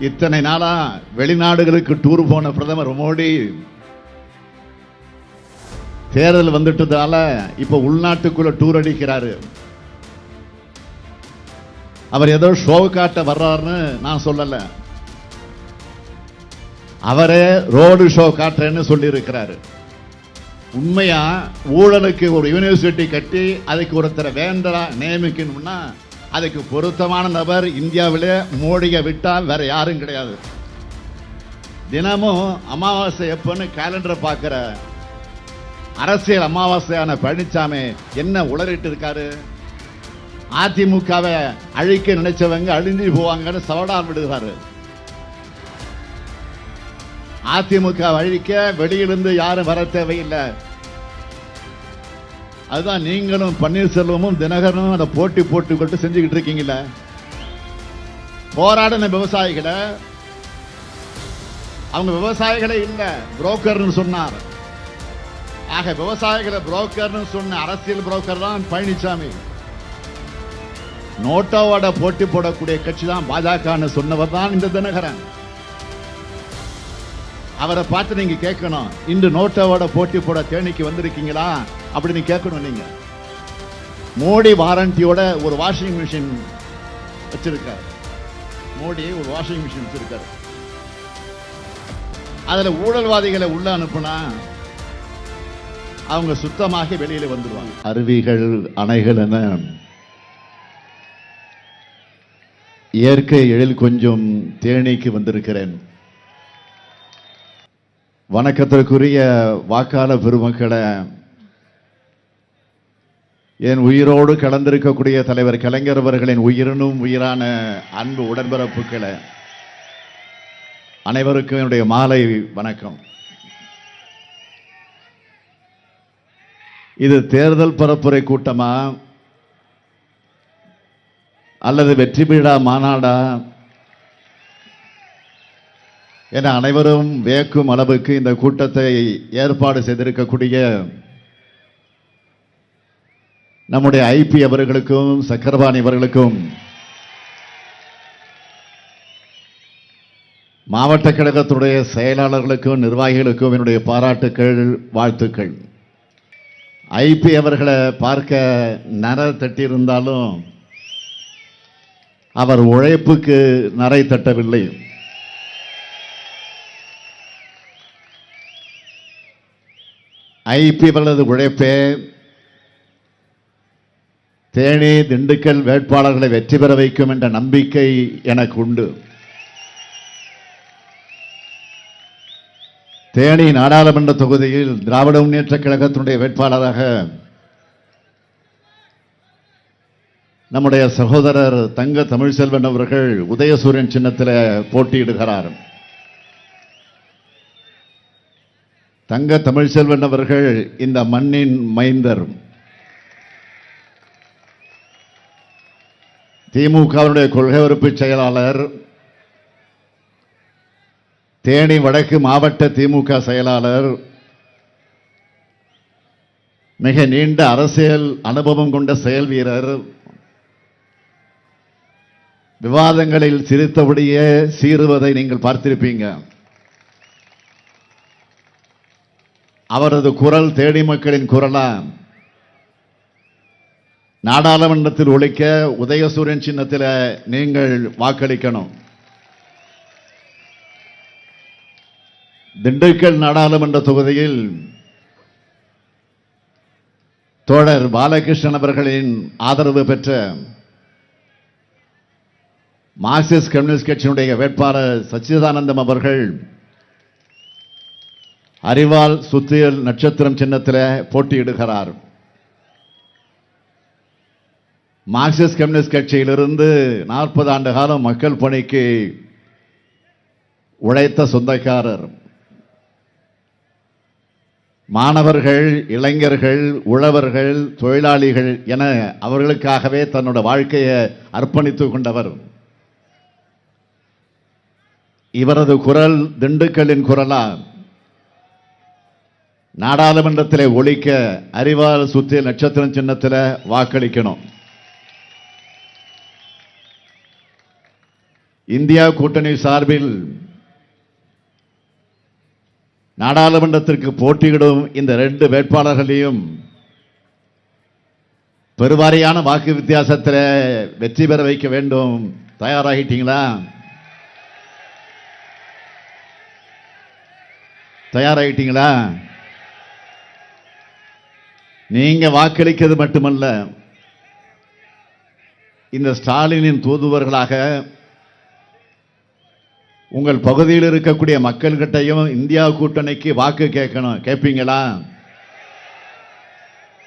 இத்தனை நாளா வெளிநாடுகளுக்கு டூர் போன பிரதமர் மோடி. தேர்தல் வந்துட்டதால இப்ப உள்நாட்டுக்குள்ள டூர் அடிக்கிறாரு. அவர் ஏதோ ஷோ காட்ட வர்றாருன்னு நான் சொல்லல. அவரே ரோடு ஷோ காட்டுறேன்னு சொல்லி இருக்கிறாரு உண்மையா ஊழலுக்கு ஒரு யூனிவர்சிட்டி கட்டி அதுக்கு ஒருத்தரை வேண்டரா நியமிக்கணும்னா அதுக்கு பொருத்தமான நபர் இந்தியாவிலே மோடியை விட்டால் வேற யாரும் கிடையாது. தினமும் அமாவாசை எப்போன்னு கேலண்டரை பார்க்குற அரசியல் அமாவாசையான பழனிசாமி என்ன உளறிட்டு இருக்காரு? அதிமுகவை அழிக்க நினைச்சவங்க அழிஞ்சு போவாங்கன்னு சவடார் விடுகிறாரு. அதிமுக அழிக்க வெளியிலிருந்து யாரும் வர தேவையில்லை. அதுதான் நீங்களும் பன்னீர்செல்வமும் தினகரனும் அதை போட்டி போட்டுக்கிட்டு செஞ்சுக்கிட்டு இருக்கீங்களே போராடின விவசாயிகளை அவங்க விவசாயிகளே இல்லை புரோக்கர்னு சொன்னார். ஆக விவசாயிகளை புரோக்கர்னு சொன்ன அரசியல் புரோக்கர் தான் பழனிசாமி நோட்டோவோட போட்டி போடக்கூடிய கட்சி தான் பாஜகன்னு சொன்னவர் தான் இந்த தினகரன். அவரை பார்த்து நீங்க கேட்கணும் இன்று நோட்டோவோட போட்டி போட தேனிக்கு வந்திருக்கீங்களா? அப்படின்னு கேட்கணும் நீங்க மோடி வாரண்டியோட ஒரு வாஷிங் மிஷின் வச்சிருக்காரு. மோடி ஒரு வாஷிங் மிஷின் வச்சிருக்காரு. அதுல ஊழல்வாதிகளை உள்ள அனுப்புனா அவங்க சுத்தமாக வெளியில வந்துடுவாங்க அருவிகள் அணைகள் என இயற்கை எழில் கொஞ்சம் தேனிக்கு வந்திருக்கிறேன். வணக்கத்திற்குரிய வாக்காள பெருமக்களை என் உயிரோடு கலந்திருக்கக்கூடிய தலைவர் கலைஞர் அவர்களின் உயிரினும் உயிரான அன்பு உடன்பிறப்புகளை அனைவருக்கும் என்னுடைய மாலை வணக்கம். இது தேர்தல் பரப்புரை கூட்டமா? அல்லது வெற்றி விழா மாநாடா? என அனைவரும் வியக்கும் அளவுக்கு இந்த கூட்டத்தை ஏற்பாடு செய்திருக்கக்கூடிய நம்முடைய ஐபி அவர்களுக்கும் சக்கரபாணி அவர்களுக்கும் மாவட்ட கழகத்துடைய செயலாளர்களுக்கும் நிர்வாகிகளுக்கும் என்னுடைய பாராட்டுக்கள் வாழ்த்துக்கள். ஐபி அவர்களை பார்க்க நர தட்டியிருந்தாலும் அவர் உழைப்புக்கு நரை தட்டவில்லை. ஐபி அவர்களது உழைப்பே தேனி திண்டுக்கல் வேட்பாளர்களை வெற்றி பெற வைக்கும் என்ற நம்பிக்கை எனக்கு உண்டு தேனி நாடாளுமன்ற தொகுதியில் திராவிட முன்னேற்ற கழகத்தினுடைய வேட்பாளராக நம்முடைய சகோதரர் தங்க தமிழ்செல்வன் அவர்கள் உதயசூரியன் சின்னத்தில் போட்டியிடுகிறார். தங்க தமிழ்செல்வன் அவர்கள் இந்த மண்ணின் மைந்தர். திமுகவினுடைய கொள்கை உறுப்பு செயலாளர் தேனி வடக்கு மாவட்ட திமுக செயலாளர் மிக நீண்ட அரசியல் அனுபவம் கொண்ட செயல் வீரர் விவாதங்களில் சிரித்தபடியே சீறுவதை நீங்கள் பார்த்திருப்பீங்க. அவரது குரல் தேடி மக்களின் குரலா? நாடாளுமன்றத்தில் ஒழிக்க உதயசூரியன் சின்னத்தில் நீங்கள் வாக்களிக்கணும். திண்டுக்கல் நாடாளுமன்ற தொகுதியில் தோழர் பாலகிருஷ்ணன் அவர்களின் ஆதரவு பெற்ற மார்க்சிஸ்ட் கம்யூனிஸ்ட் கட்சியினுடைய வேட்பாளர் சச்சிதானந்தம் அவர்கள் அறிவால் சுத்தியல் நட்சத்திரம் சின்னத்தில் போட்டியிடுகிறார். மார்க்சிஸ்ட் கம்யூனிஸ்ட் கட்சியிலிருந்து நாற்பது ஆண்டு காலம் மக்கள் பணிக்கு உழைத்த சொந்தக்காரர். மாணவர்கள் இளைஞர்கள் உழவர்கள் தொழிலாளிகள் என அவர்களுக்காகவே தன்னோட வாழ்க்கையை அர்ப்பணித்துக் கொண்டவர். இவரது குரல் திண்டுக்கல்லின் குரலா? நாடாளுமன்றத்தில் ஒழிக்க அறிவால் சுத்திய நட்சத்திரம் சின்னத்தில் வாக்களிக்கணும். இந்தியா கூட்டணி சார்பில் நாடாளுமன்றத்திற்கு போட்டியிடும் இந்த ரெண்டு வேட்பாளர்களையும் பெருவாரியான வாக்கு வித்தியாசத்தில் வெற்றி பெற வைக்க வேண்டும். தயாராகிட்டீங்களா? தயாராகிட்டீங்களா? நீங்க வாக்களிக்கிறது மட்டுமல்ல இந்த ஸ்டாலினின் தூதுவர்களாக உங்கள் பகுதியில் இருக்கக்கூடிய மக்கள்கிட்டையும் இந்தியா கூட்டணிக்கு வாக்கு கேட்கணும். கேட்பீங்களா?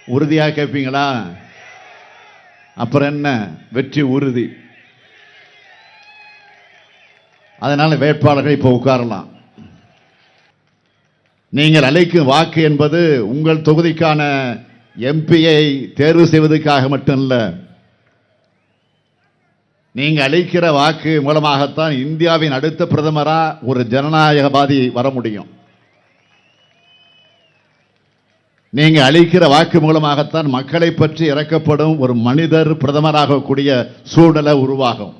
உறுதியாக கேட்பீங்களா? அப்புறம் என்ன? வெற்றி உறுதி. அதனால் வேட்பாளர்கள் இப்போ உட்காரலாம். நீங்கள் அளிக்கும் வாக்கு என்பது உங்கள் தொகுதிக்கான எம்பியை தேர்வு செய்வதற்காக மட்டும் இல்லை நீங்கள் அளிக்கிற வாக்கு மூலமாகத்தான் இந்தியாவின் அடுத்த பிரதமராக ஒரு ஜனநாயகவாதி வர முடியும். நீங்கள் அளிக்கிற வாக்கு மூலமாகத்தான் மக்களை பற்றி இறக்கப்படும் ஒரு மனிதர் பிரதமராகக்கூடிய சூழ்நிலை உருவாகும்.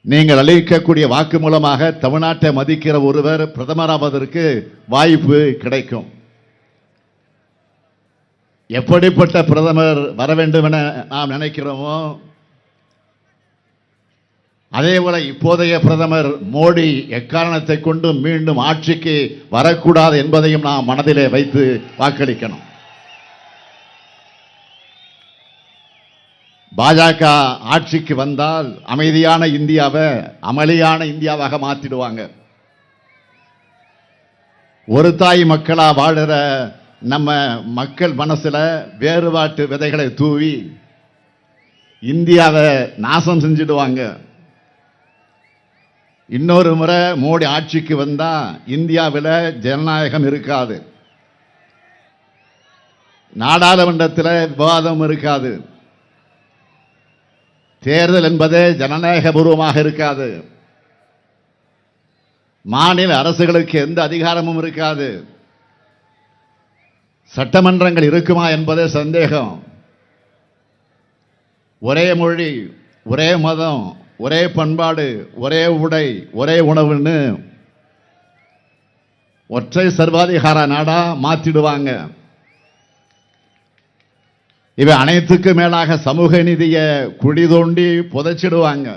நீங்கள் அளிக்கக்கூடிய வாக்கு மூலமாக தமிழ்நாட்டை மதிக்கிற ஒருவர் பிரதமராவதற்கு வாய்ப்பு கிடைக்கும். எப்படிப்பட்ட பிரதமர் வர வேண்டும் என நாம் நினைக்கிறோமோ அதே போல இப்போதைய பிரதமர் மோடி எக்காரணத்தை கொண்டு மீண்டும் ஆட்சிக்கு வரக்கூடாது என்பதையும் நாம் மனதிலே வைத்து வாக்களிக்கணும். பாஜக ஆட்சிக்கு வந்தால் அமைதியான இந்தியாவை அமளியான இந்தியாவாக மாற்றிடுவாங்க ஒரு தாய் மக்களா வாழ்கிற நம்ம மக்கள் மனசில் வேறுபாட்டு விதைகளை தூவி இந்தியாவை நாசம் செஞ்சிடுவாங்க. இன்னொரு முறை மோடி ஆட்சிக்கு வந்தால் இந்தியாவில் ஜனநாயகம் இருக்காது. நாடாளுமன்றத்தில் விவாதம் இருக்காது. தேர்தல் என்பதே ஜனநாயக பூர்வமாக இருக்காது. மாநில அரசுகளுக்கு எந்த அதிகாரமும் இருக்காது. சட்டமன்றங்கள் இருக்குமா என்பதே சந்தேகம். ஒரே மொழி ஒரே மதம் ஒரே பண்பாடு ஒரே உடை ஒரே உணவுன்னு ஒற்றை சர்வாதிகார நாடா மாத்திடுவாங்க. இவை அனைத்துக்கு மேலாக சமூக நிதியை குழி தோண்டி புதைச்சிடுவாங்க.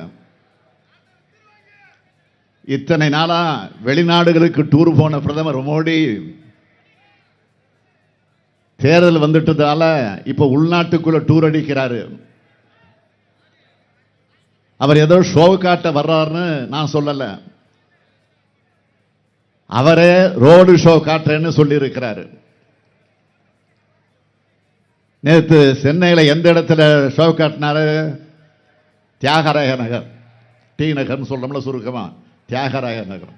இத்தனை நாளா வெளிநாடுகளுக்கு டூர் போன பிரதமர் மோடி தேர்தல் வந்துட்டதால இப்ப உள்நாட்டுக்குள்ள டூர் அடிக்கிறாரு. அவர் ஏதோ ஷோ காட்ட வர்றாருன்னு நான் சொல்லல. அவரே ரோடு ஷோ காட்டுறேன்னு சொல்லியிருக்கிறாரு. நேற்று சென்னையில் எந்த இடத்துல ஷோ காட்டினாரு? தியாகராய நகர். டி நகர்னு சொல்றோம்ல சுருக்கமா. தியாகராய நகர்.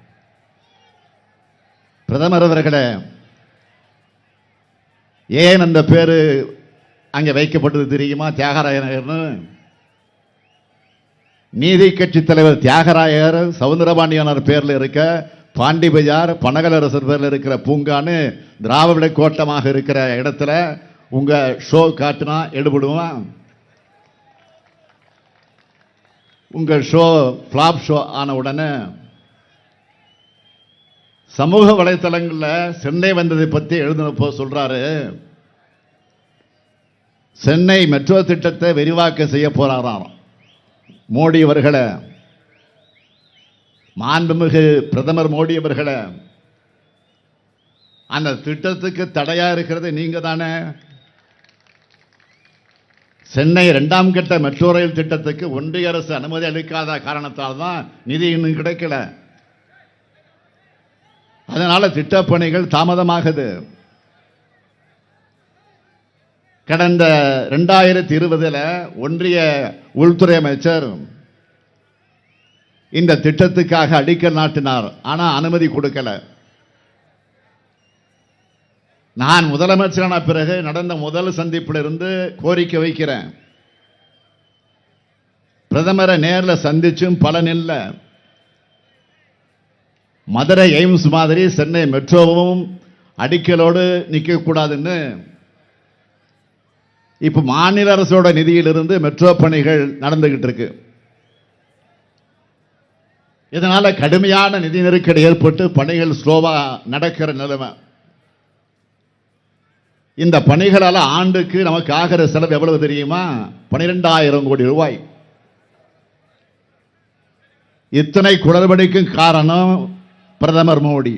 பிரதமர் அவர்களே ஏன் அந்த பேர் அங்கே வைக்கப்பட்டது தெரியுமா? தியாகராய நகர்னு நீதி கட்சி தலைவர் தியாகராயர் சவுந்தரபாண்டியனார் பேரில் இருக்க பாண்டி பஜார் பனகலரசர் பேரில் இருக்கிற பூங்கான்னு திராவிட கோட்டமாக இருக்கிற இடத்துல உங்கள் ஷோ காட்டினா எடுபடுமா? உங்கள் ஷோ ஃப்ளாப் ஷோ ஆன உடனே சமூக வலைத்தளங்களில் சென்னை வந்ததை பற்றி எழுதினப்போ சொல்கிறாரு சென்னை மெட்ரோ திட்டத்தை விரிவாக்க செய்ய போறாராம். மோடி அவர்களை மாண்புமிகு பிரதமர் மோடி அவர்களை அந்த திட்டத்துக்கு தடையாக இருக்கிறது நீங்கள் தானே. சென்னை ரெண்டாம் கட்ட மெட்ரோ ரயில் திட்டத்துக்கு ஒன்றிய அரசு அனுமதி அளிக்காத காரணத்தால் தான் நிதி இன்னும் கிடைக்கல. அதனால திட்டப்பணிகள் தாமதமாகுது. கடந்த ரெண்டாயிரத்தி இருபதில் ஒன்றிய உள்துறை அமைச்சர் இந்த திட்டத்துக்காக அடிக்கல் நாட்டினார். ஆனால் அனுமதி கொடுக்கல. நான் முதலமைச்சரான பிறகு நடந்த முதல் சந்திப்பில் இருந்து கோரிக்கை வைக்கிறேன். பிரதமரை நேரில் சந்திச்சும் பலன் இல்லை. மதுரை எய்ம்ஸ் மாதிரி சென்னை மெட்ரோவும் அடிக்கலோடு நிற்கக்கூடாதுன்னு இப்போ மாநில அரசோட நிதியிலிருந்து மெட்ரோ பணிகள் நடந்துகிட்டு இருக்கு. இதனால கடுமையான நிதி நெருக்கடி ஏற்பட்டு பணிகள் ஸ்லோவாக நடக்கிற நிலைமை. இந்த பணிகளால் ஆண்டுக்கு நமக்கு ஆகிற செலவு எவ்வளவு தெரியுமா? பனிரெண்டாயிரம் கோடி ரூபாய். இத்தனை குளறுபடிக்கும் காரணம் பிரதமர் மோடி.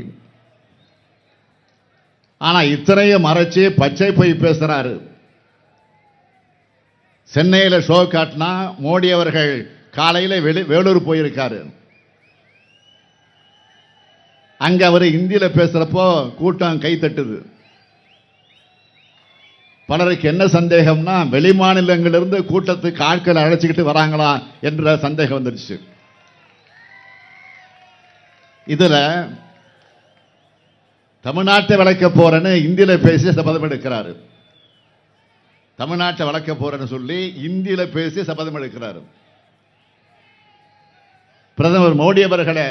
ஆனால் இத்தனையும் மறைச்சு பச்சை போய் பேசுகிறாரு சென்னையில் ஷோ காட்டினா மோடி அவர்கள் காலையில் வெளி வேலூர் போயிருக்காரு. அங்க அவர் இந்தியில் பேசுகிறப்போ கூட்டம் கைத்தட்டுது பலருக்கு என்ன சந்தேகம்னா வெளி மாநிலங்களிலிருந்து கூட்டத்துக்கு ஆட்களை அழைச்சிக்கிட்டு வராங்களா என்ற சந்தேகம் வந்துருச்சு. இதுல தமிழ்நாட்டை வளர்க்க போறேன்னு இந்தியில பேசி சபதம் எடுக்கிறாரு. தமிழ்நாட்டை வளர்க்க போறேன்னு சொல்லி இந்தியில பேசி சபதம் எடுக்கிறாரு. பிரதமர் மோடி அவர்களே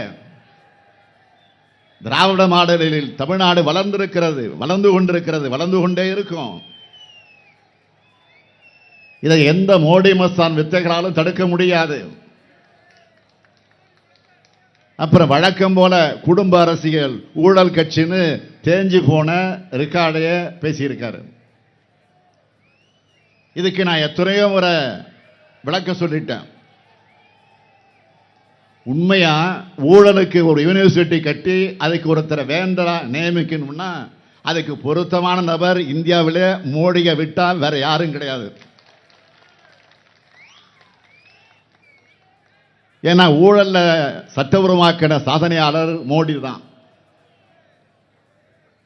திராவிட மாடலில் தமிழ்நாடு வளர்ந்திருக்கிறது வளர்ந்து கொண்டிருக்கிறது வளர்ந்து கொண்டே இருக்கும். இதை எந்த மோடி மஸ்தான் வித்தைகளாலும் தடுக்க முடியாது. அப்புறம் வழக்கம் போல குடும்ப அரசியல் ஊழல் கட்சின்னு தேஞ்சு போன ரெக்கார்டைய பேசியிருக்காரு. இதுக்கு நான் எத்தனையோ முறை விளக்கம் சொல்லிட்டேன். உண்மையா ஊழலுக்கு ஒரு யூனிவர்சிட்டி கட்டி அதுக்கு ஒருத்தரை வேண்டரா நியமிக்கணும்னா அதுக்கு பொருத்தமான நபர் இந்தியாவிலே மோடியை விட்டால் வேற யாரும் கிடையாது. ஏன்னா ஊழலில் சட்டபூர்வமாக்கின சாதனையாளர் மோடி தான்.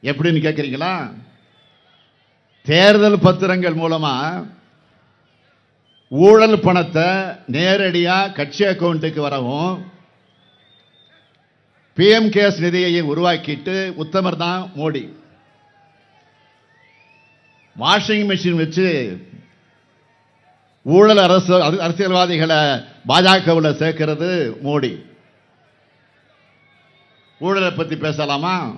எப்படின்னு கேட்குறீங்களா தேர்தல் பத்திரங்கள் மூலமாக ஊழல் பணத்தை நேரடியாக கட்சி அக்கவுண்ட்டுக்கு வரவும் பிஎம் கேஸ் நிதியை உருவாக்கிட்டு உத்தமர் தான் மோடி. வாஷிங் மிஷின் வச்சு ஊழல் அரசு அரசியல்வாதிகளை பாஜகவில் சேர்க்கிறது மோடி. ஊழலை பற்றி பேசலாமா?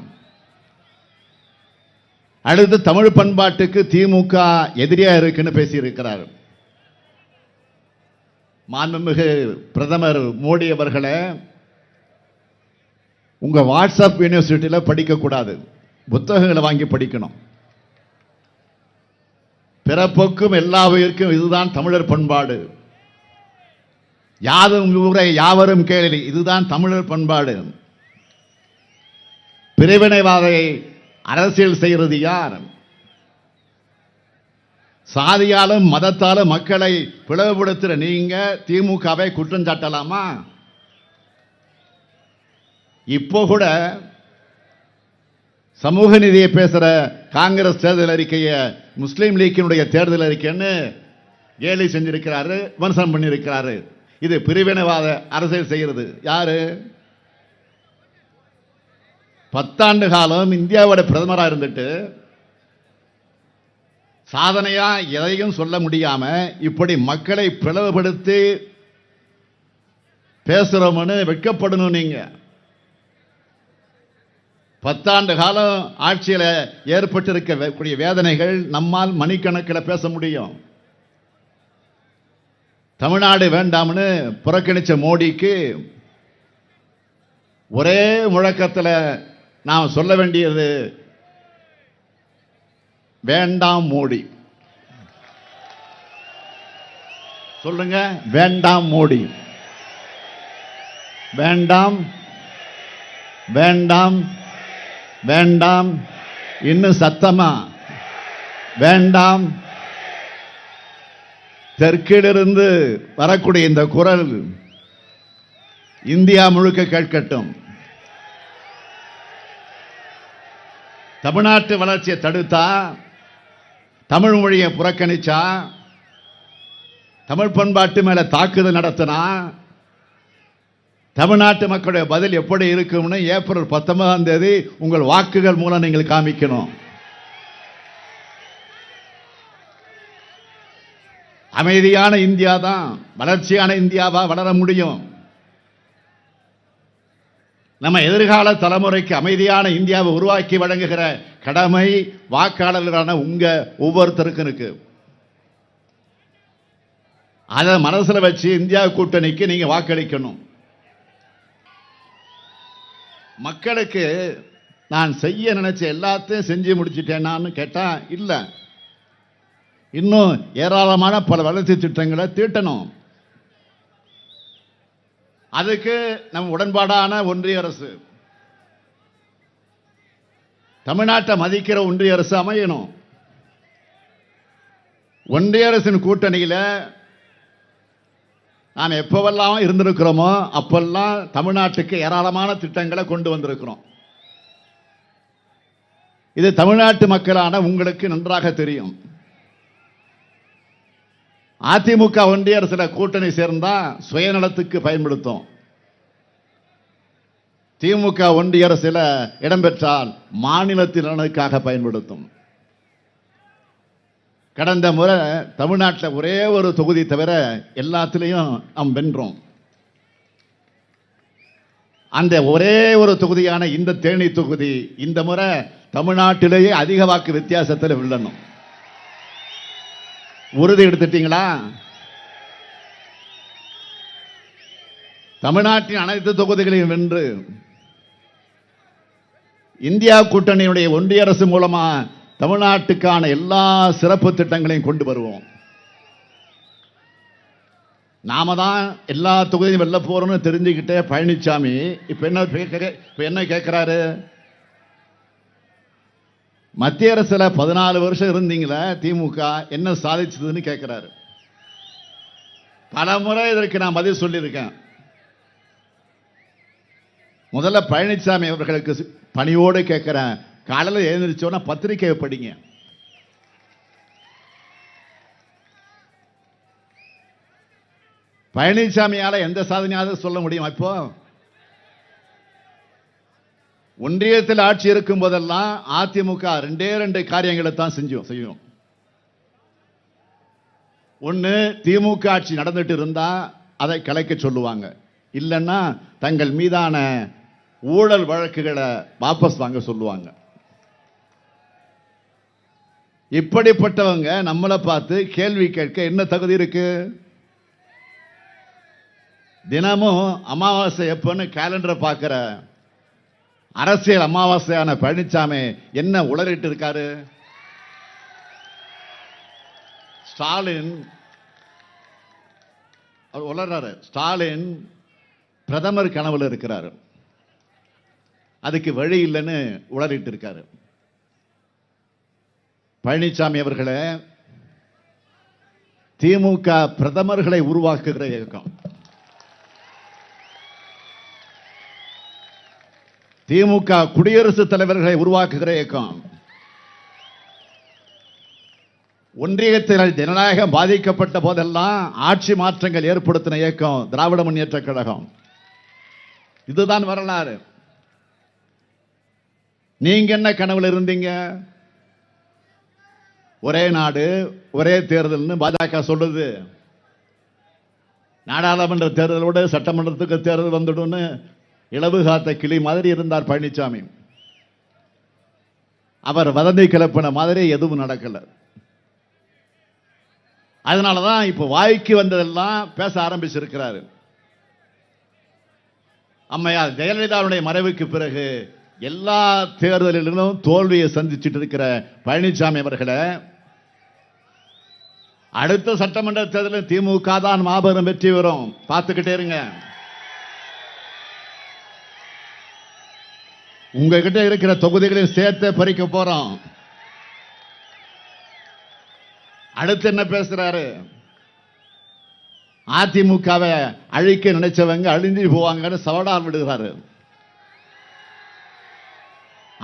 அடுத்து தமிழ் பண்பாட்டுக்கு திமுக எதிரியாக இருக்குன்னு பேசியிருக்கிறார். மாண்புமிகு பிரதமர் மோடி அவர்களை உங்கள் வாட்ஸ்அப் யூனிவர்சிட்டியில் படிக்கக்கூடாது. புத்தகங்களை வாங்கி படிக்கணும். பிறப்புக்கும் எல்லா உயிருக்கும் இதுதான் தமிழர் பண்பாடு. யாதும் ஊரை யாவரும் கேளி இதுதான் தமிழர் பண்பாடு. பிரிவினைவாதையை அரசியல் செய்கிறது யார்? சாதியாலும் மதத்தாலும் மக்களை பிளவுபடுத்துகிற நீங்க திமுகவை குற்றம் சாட்டலாமா? இப்போ கூட சமூக நீதியை பேசுகிற காங்கிரஸ் தேர்தல் அறிக்கையை முஸ்லீம் லீக்கினுடைய தேர்தல் அறிக்கைன்னு கேலி செஞ்சிருக்கிறாரு விமர்சனம் பண்ணியிருக்கிறாரு இது பிரிவினைவாத அரசியல் செய்கிறது. யாரு? பத்தாண்டு காலம் இந்தியாவோட பிரதமராக இருந்துட்டு சாதனையா எதையும் சொல்ல முடியாம இப்படி மக்களை பிளவுபடுத்தி பேசுறோம்னு வெட்கப்படணும் நீங்கள் பத்தாண்டு காலம் ஆட்சியில் ஏற்பட்டிருக்கக்கூடிய வேதனைகள் நம்மால் மணிக்கணக்கில் பேச முடியும். தமிழ்நாடு வேண்டாம்னு புறக்கணித்த மோடிக்கு ஒரே முழக்கத்தில் நாம் சொல்ல வேண்டியது வேண்டாம் மோடி. சொல்லுங்க வேண்டாம் மோடி. வேண்டாம் வேண்டாம் வேண்டாம் இன்னும் சத்தமா? வேண்டாம். தெற்கிலிருந்து வரக்கூடிய இந்த குரல் இந்தியா முழுக்க கேட்கட்டும். தமிழ்நாட்டு வளர்ச்சியை தடுத்தா தமிழ் மொழியை புறக்கணிச்சா தமிழ் பண்பாட்டு மேலே தாக்குதல் நடத்தினா தமிழ்நாட்டு மக்களுடைய பதில் எப்படி இருக்கும்னு ஏப்ரல் பத்தொன்பதாம் தேதி உங்கள் வாக்குகள் மூலம் நீங்கள் காமிக்கணும். அமைதியான இந்தியா தான் வளர்ச்சியான இந்தியாவா வளர முடியும். நம்ம எதிர்கால தலைமுறைக்கு அமைதியான இந்தியாவை உருவாக்கி வழங்குகிற கடமை வாக்காளர்களான உங்க ஒவ்வொருத்தருக்கும் இருக்கு. அதை மனசில் வச்சு இந்தியா கூட்டணிக்கு நீங்க வாக்களிக்கணும். மக்களுக்கு நான் செய்ய நினைச்ச எல்லாத்தையும் செஞ்சு முடிச்சிட்டேனான்னு கேட்டால் இல்லை. இன்னும் ஏராளமான பல வளர்ச்சி திட்டங்களை தீட்டணும். அதுக்கு நம் உடன்பாடான ஒன்றிய அரசு தமிழ்நாட்டை மதிக்கிற ஒன்றிய அரசு அமையணும். ஒன்றிய அரசின் கூட்டணியில் நாம் எப்போவெல்லாம் இருந்திருக்கிறோமோ அப்பெல்லாம் தமிழ்நாட்டுக்கு ஏராளமான திட்டங்களை கொண்டு வந்திருக்கிறோம். இது தமிழ்நாட்டு மக்களான உங்களுக்கு நன்றாக தெரியும். அதிமுக ஒன்றிய அரசில் கூட்டணி சேர்ந்தா சுயநலத்துக்கு பயன்படுத்தும். திமுக ஒன்றிய அரசில் இடம்பெற்றால் மாநிலத்தின் நலனுக்காக பயன்படுத்தும். கடந்த முறை தமிழ்நாட்டில் ஒரே ஒரு தொகுதி தவிர எல்லாத்துலேயும் நாம் வென்றோம். அந்த ஒரே ஒரு தொகுதியான இந்த தேனி தொகுதி இந்த முறை தமிழ்நாட்டிலேயே அதிக வாக்கு வித்தியாசத்தில் வில்லணும் உறுதி எடுத்துட்டீங்களா? தமிழ்நாட்டின் அனைத்து தொகுதிகளையும் வென்று இந்தியா கூட்டணியுடைய ஒன்றிய அரசு மூலமாக தமிழ்நாட்டுக்கான எல்லா சிறப்பு திட்டங்களையும் கொண்டு வருவோம். நாம தான் எல்லா தொகுதியும் வெல்ல போறோம்னு தெரிஞ்சுக்கிட்டே பழனிசாமி இப்ப என்ன கேக்க- என்ன கேட்கிறாரு மத்திய அரசுல பதினாலு வருஷம் இருந்தீங்களே திமுக என்ன சாதிச்சதுன்னு கேட்கிறாரு பல முறை இதற்கு நான் பதில் சொல்லியிருக்கேன். முதல்ல பழனிசாமி அவர்களுக்கு பணியோடு கேட்கிறேன் காலையில் எழுந்திரிச்சோன்னா பத்திரிக்கையை படிங்க. பழனிசாமியால் எந்த சாதனையாவது சொல்ல முடியும் இப்போ? ஒன்றியத்தில் ஆட்சி இருக்கும் போதெல்லாம் அதிமுக ரெண்டே ரெண்டு காரியங்களை தான் செஞ்சோம் செய்யும். ஒன்று திமுக ஆட்சி நடந்துட்டு இருந்தா அதை கலைக்க சொல்லுவாங்க. இல்லைன்னா தங்கள் மீதான ஊழல் வழக்குகளை வாபஸ் வாங்க சொல்லுவாங்க. இப்படிப்பட்டவங்க நம்மளை பார்த்து கேள்வி கேட்க என்ன தகுதி இருக்கு? தினமும் அமாவாசை எப்பன்னு கேலண்டரை பார்க்கிற அரசியல் அமாவாசையான பழனிசாமி என்ன உளறிட்டு இருக்காரு? ஸ்டாலின் அவர் உளறாரு ஸ்டாலின் பிரதமர் கனவுல இருக்கிறாரு. அதுக்கு வழி இல்லைன்னு உளறிட்டு இருக்காரு. பழனிசாமி அவர்களை திமுக பிரதமர்களை உருவாக்குகிற இயக்கம். திமுக குடியரசுத் தலைவர்களை உருவாக்குகிற இயக்கம். ஒன்றியத்தில் ஜனநாயகம் பாதிக்கப்பட்ட போதெல்லாம் ஆட்சி மாற்றங்கள் ஏற்படுத்தின இயக்கம் திராவிட முன்னேற்ற கழகம். இதுதான் வரலாறு. நீங்க என்ன கனவுல இருந்தீங்க? ஒரே நாடு ஒரே தேர்தல்னு பாஜக சொல்லுது. நாடாளுமன்ற தேர்தலோடு சட்டமன்றத்துக்கு தேர்தல் வந்துடும்னு இளவு காத்த கிளி மாதிரி இருந்தார் பழனிசாமி அவர் வதந்தி கிளப்பின மாதிரி எதுவும் நடக்கல. அதனாலதான் இப்போ வாய்க்கு வந்ததெல்லாம் பேச ஆரம்பிச்சிருக்கிறாரு. அம்மையார் ஜெயலலிதாவுடைய மறைவுக்கு பிறகு எல்லா தேர்தலிலும் தோல்வியை சந்திச்சுட்டு இருக்கிற பழனிசாமி அவர்களை அடுத்த சட்டமன்ற தேர்தலில் திமுக தான் மாபெரும் வெற்றி வரும் பார்த்துக்கிட்டே இருங்க. உங்ககிட்ட இருக்கிற தொகுதிகளையும் சேர்த்து பறிக்க போறோம். அடுத்து என்ன பேசுறாரு? அதிமுகவை அழிக்க நினைச்சவங்க அழிஞ்சு போவாங்கன்னு சவடால் விடுகிறாரு.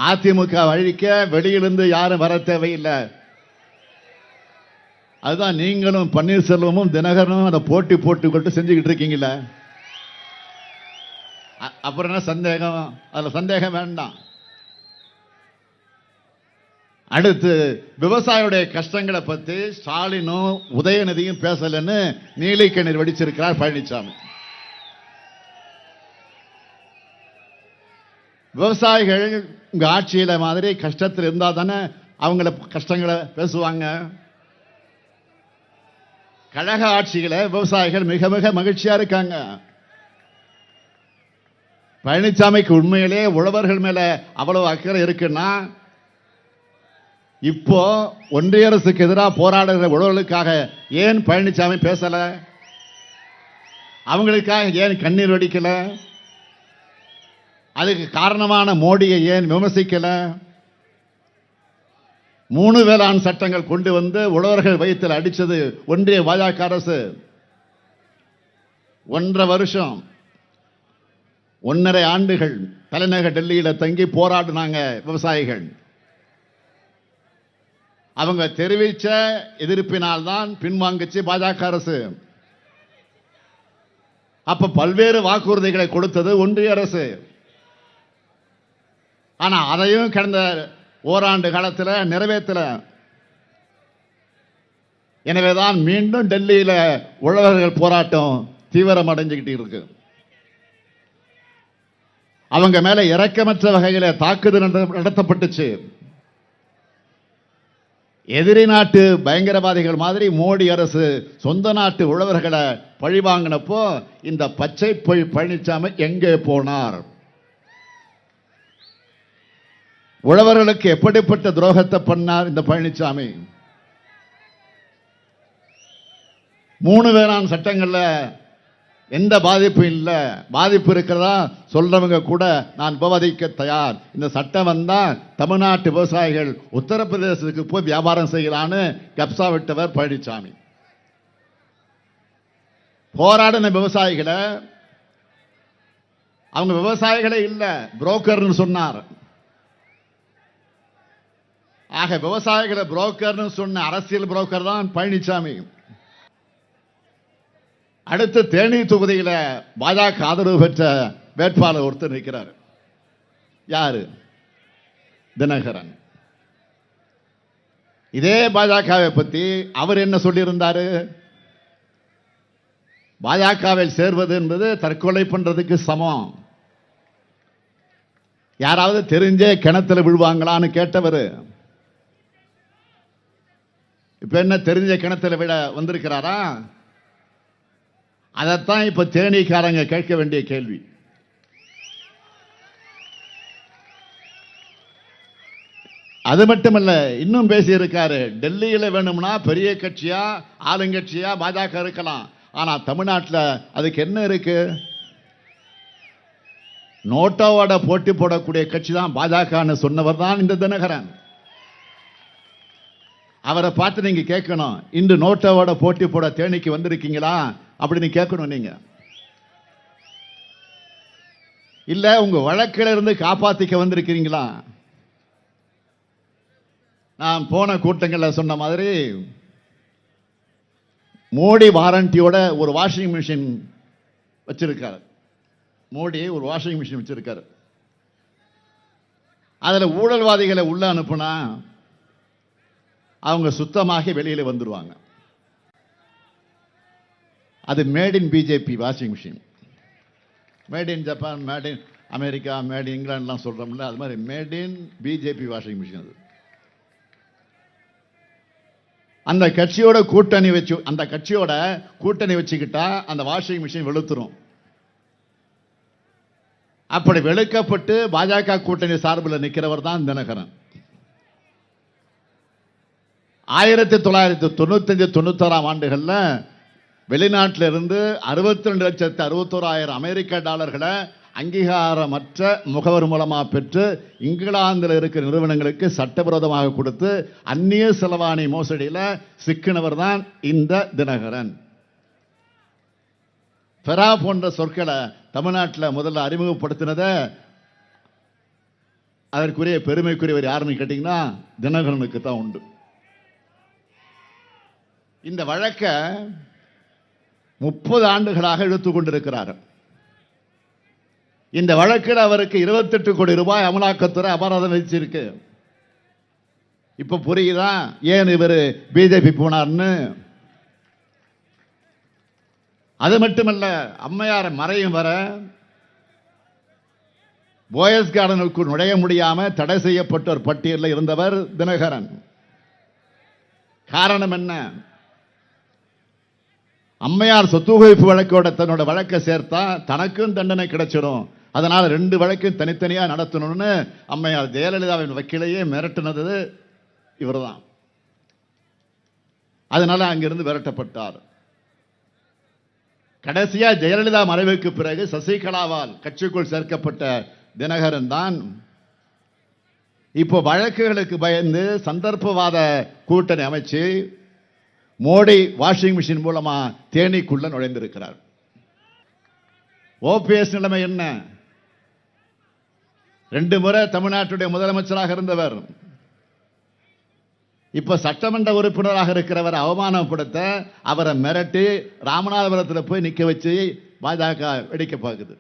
அதிமுக அழிக்க வெளியிலிருந்து யாரும் வர தேவையில்லை. அதுதான் நீங்களும் பன்னீர்செல்வமும் தினகரனும் அதை போட்டி போட்டுக்கொண்டு செஞ்சுக்கிட்டு இருக்கீங்களே அப்புறம் என்ன சந்தேகம்? அதில் சந்தேகம் வேண்டாம். அடுத்து விவசாயியுடைய கஷ்டங்களை பற்றி ஸ்டாலினும் உதயநிதியும் பேசலன்னு நீலிக்கண்ணீர் வெடிச்சிருக்கிறார் பழனிசாமி விவசாயிகள் உங்கள் ஆட்சியில் மாதிரி கஷ்டத்தில் இருந்தால் தானே அவங்கள கஷ்டங்களை பேசுவாங்க? கழக ஆட்சியில் விவசாயிகள் மிக மிக மகிழ்ச்சியா இருக்காங்க. பழனிசாமிக்கு உண்மையிலே உழவர்கள் மேல அவ்வளவு அக்கறை இருக்குன்னா இப்போ ஒன்றிய அரசுக்கு எதிராக போராடுகிற உழவர்களுக்காக ஏன் பழனிசாமி பேசல? அவங்களுக்காக ஏன் கண்ணீர் வடிக்கல? அதுக்கு காரணமான மோடியை ஏன் விமர்சிக்கலை? மூணு வேளாண் சட்டங்கள் கொண்டு வந்து உழவர்கள் வயிற்றில் அடித்தது ஒன்றிய பாஜக அரசு. ஒன்றரை வருஷம் ஒன்றரை ஆண்டுகள் தலைநகர் டெல்லியில் தங்கி போராடினாங்க விவசாயிகள். அவங்க தெரிவித்த எதிர்ப்பினால் தான் பின்வாங்குச்சு பாஜக அரசு. அப்ப பல்வேறு வாக்குறுதிகளை கொடுத்தது ஒன்றிய அரசு. ஆனா அதையும் கடந்த ஓராண்டு காலத்தில் நிறைவேற்றல. எனவேதான் மீண்டும் டெல்லியில் உழவர்கள் போராட்டம் தீவிரம் அடைஞ்சுக்கிட்டு இருக்கு. அவங்க மேல இறக்கமற்ற வகையில் தாக்குதல் நட- நடத்தப்பட்டுச்சு. எதிரி நாட்டு பயங்கரவாதிகள் மாதிரி மோடி அரசு சொந்த நாட்டு உழவர்களை பழிவாங்கினப்போ இந்த பச்சை பொய் பழனிசாமி எங்கே போனார்? உழவர்களுக்கு எப்படிப்பட்ட துரோகத்தை பண்ணார் இந்த பழனிசாமி மூணு வேளாண் சட்டங்களில் எந்த பாதிப்பும் இல்லை. பாதிப்பு இருக்கிறதா சொல்றவங்க கூட நான் விவாதிக்க தயார். இந்த சட்டம் வந்தால் தமிழ்நாட்டு விவசாயிகள் உத்தரப்பிரதேசத்துக்கு போய் வியாபாரம் செய்யலான்னு கப்சா விட்டவர் பழனிசாமி போராடின விவசாயிகளை அவங்க விவசாயிகளே இல்லை புரோக்கர்னு சொன்னார். ஆக விவசாயிகளை புரோக்கர்னு சொன்ன அரசியல் புரோக்கர் தான் பழனிசாமி அடுத்து தேனி தொகுதியில் பாஜக ஆதரவு பெற்ற வேட்பாளர் ஒருத்தர் நிற்கிறார் யாரு? தினகரன். இதே பாஜகவை பத்தி அவர் என்ன சொல்லியிருந்தாரு? பாஜகவில் சேர்வது என்பது தற்கொலை பண்றதுக்கு சமம். யாராவது தெரிஞ்சே கிணத்துல விழுவாங்களான்னு கேட்டவர். இப்ப என்ன தெரிஞ்ச கிணத்துல விட வந்திருக்கிறாரா? அதைத்தான் இப்ப தேனீக்காரங்க கேட்க வேண்டிய கேள்வி. அது மட்டுமல்ல இன்னும் பேசியிருக்காரு டெல்லியில் வேணும்னா பெரிய கட்சியா ஆளுங்கட்சியா பாஜக இருக்கலாம். ஆனா தமிழ்நாட்டில் அதுக்கு என்ன இருக்கு? நோட்டோவோட போட்டி போடக்கூடிய கட்சி தான் பாஜகன்னு சொன்னவர் தான் இந்த தினகரன். அவரை பார்த்து நீங்க கேட்கணும் இன்று நோட்டோவோட போட்டி போட தேனிக்கு வந்திருக்கீங்களா? அப்படின்னு கேட்கணும் நீங்க. இல்ல உங்க வழக்கில இருந்து காப்பாத்திக்க வந்திருக்கிறீங்களா? நான் போன கூட்டங்களில் சொன்ன மாதிரி மோடி வாரண்டியோட ஒரு வாஷிங் மிஷின் வச்சிருக்காரு. மோடி ஒரு வாஷிங் மிஷின் வச்சிருக்காரு. அதில் ஊழல்வாதிகளை உள்ள அனுப்புனா அவங்க சுத்தமாக வெளியில் வந்துடுவாங்க அது made in BJP washing machine made in Japan made in America made in இங்கிலாந்துலாம் சொல்கிறோம்ல அது மாதிரி made in BJP washing machine அது. அந்த கட்சியோட கூட்டணி வச்சு அந்த கட்சியோட கூட்டணி வச்சுக்கிட்டா அந்த வாஷிங் மிஷின் வெளுத்துரும். அப்படி வெளுக்கப்பட்டு பாஜக கூட்டணி சார்பில் நிற்கிறவர் தான் தினகரன். ஆயிரத்தி தொள்ளாயிரத்தி தொண்ணூத்தஞ்சு தொண்ணூத்தாறாம் ஆண்டுகளில் வெளிநாட்டில் இருந்து அறுபத்தி ரெண்டு லட்சத்து அறுபத்தோராயிரம் அமெரிக்க டாலர்களை அங்கீகாரமற்ற முகவர் மூலமாக பெற்று இங்கிலாந்தில் இருக்கிற நிறுவனங்களுக்கு சட்டவிரோதமாக கொடுத்து அந்நிய செலவாணி மோசடியில் சிக்கினவர் தான் இந்த தினகரன். பெரா போன்ற சொற்களை தமிழ்நாட்டில் முதல்ல அறிமுகப்படுத்தினத அதற்குரிய பெருமைக்குரியவர் யாருன்னு கேட்டிங்கன்னா தினகரனுக்கு தான் உண்டு. இந்த வழக்க முப்பது ஆண்டுகளாக இழுத்து கொண்டிருக்கிறார். இந்த வழக்கில் அவருக்கு இருபத்தெட்டு கோடி ரூபாய் அமலாக்கத்துறை அபராதம் வச்சிருக்கு இப்ப புரியுதா? ஏன் இவர் பிஜேபி போனார்னு? அது மட்டுமல்ல அம்மையார் மறையும் வர போயஸ் கார்டனுக்குள் நுழைய முடியாம தடை செய்யப்பட்ட ஒரு பட்டியலில் இருந்தவர் தினகரன். காரணம் என்ன? அம்மையார் சொத்து குவிப்பு வழக்கோட தன்னோட வழக்கை சேர்த்தா தனக்கும் தண்டனை கிடைச்சிடும். அதனால் ரெண்டு வழக்கையும் தனித்தனியாக நடத்தணும்னு அம்மையார் ஜெயலலிதாவின் வக்கீலையே மிரட்டினது இவர் தான் அதனால் அங்கிருந்து விரட்டப்பட்டார். கடைசியாக ஜெயலலிதா மறைவுக்கு பிறகு சசிகலாவால் கட்சிக்குள் சேர்க்கப்பட்ட தினகரன் தான் இப்போ வழக்குகளுக்கு பயந்து சந்தர்ப்பவாத கூட்டணி அமைச்சு மோடி வாஷிங் மிஷின் மூலமா தேனிக்குள்ள நுழைந்திருக்கிறார். ஓபிஎஸ் நிலைமை என்ன? ரெண்டு முறை தமிழ்நாட்டுடைய முதலமைச்சராக இருந்தவர். இப்ப சட்டமன்ற உறுப்பினராக இருக்கிறவர் அவமானப்படுத்த அவரை மிரட்டி ராமநாதபுரத்தில் போய் நிக்க வச்சு பாஜக வெடிக்க பார்க்குது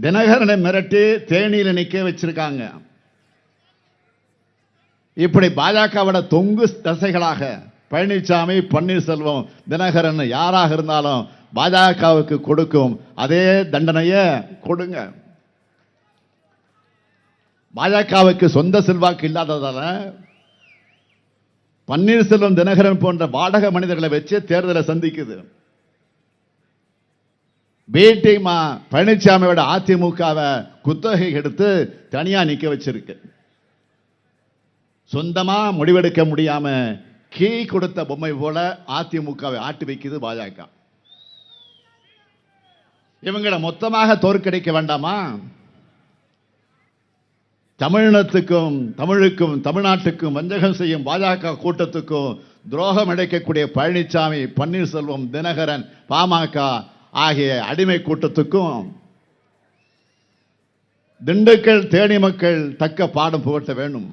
தினகரனை மிரட்டி தேனியில நிக்க வச்சிருக்காங்க. இப்படி பாஜகவோட தொங்கு தசைகளாக பழனிசாமி பன்னீர்செல்வம் தினகரன் யாராக இருந்தாலும் பாஜகவுக்கு கொடுக்கும் அதே தண்டனையை கொடுங்க. பாஜகவுக்கு சொந்த செல்வாக்கு இல்லாததால பன்னீர்செல்வம் தினகரன் போன்ற வாடக மனிதர்களை வச்சு தேர்தலை சந்திக்குது. பிடிமா பழனிசாமியோட அதிமுகவை குத்தகை எடுத்து தனியாக நிற்க வச்சிருக்கு. சொந்தமாக முடிவெடுக்க முடியாமல் கீ கொடுத்த பொம்மை போல அதிமுகவை ஆட்டி வைக்குது பாஜக. இவங்களை மொத்தமாக தோற்கடிக்க வேண்டாமா? தமிழினத்துக்கும் தமிழுக்கும் தமிழ்நாட்டுக்கும் வஞ்சகம் செய்யும் பாஜக கூட்டத்துக்கும் துரோகம் இழைக்கக்கூடிய பழனிசாமி பன்னீர்செல்வம் தினகரன் பாமக ஆகிய அடிமை கூட்டத்துக்கும் திண்டுக்கல் தேனி மக்கள் தக்க பாடம் புகட்ட வேண்டும்.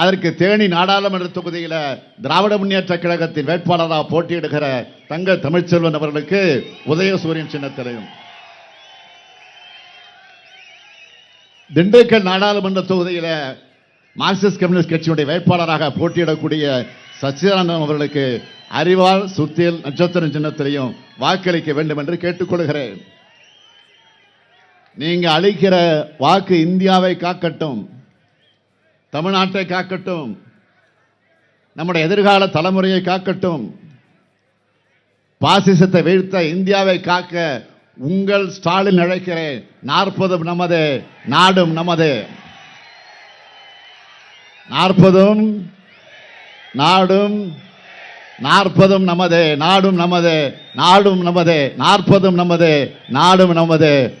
அதற்கு தேனி நாடாளுமன்ற தொகுதியில் திராவிட முன்னேற்ற கழகத்தின் வேட்பாளராக போட்டியிடுகிற தங்க தமிழ்ச்செல்வன் அவர்களுக்கு உதயசூரியன் சின்னத்திலையும் திண்டுக்கல் நாடாளுமன்ற தொகுதியில் மார்க்சிஸ்ட் கம்யூனிஸ்ட் கட்சியுடைய வேட்பாளராக போட்டியிடக்கூடிய சச்சிதானந்தம் அவர்களுக்கு அறிவால் சுத்தியல் நட்சத்திரம் சின்னத்திலையும் வாக்களிக்க வேண்டும் என்று கேட்டுக்கொள்கிறேன். நீங்க அளிக்கிற வாக்கு இந்தியாவை காக்கட்டும். தமிழ்நாட்டை காக்கட்டும். நம்முடைய எதிர்கால தலைமுறையை காக்கட்டும். பாசிசத்தை வீழ்த்த இந்தியாவை காக்க உங்கள் ஸ்டாலின் அழைக்கிறேன். நாற்பதும் நமது நாடும் நமது. நாற்பதும் நாடும் நாற்பதும் நமது நாடும் நமது நாடும் நமது நாற்பதும் நமது நாடும் நமது.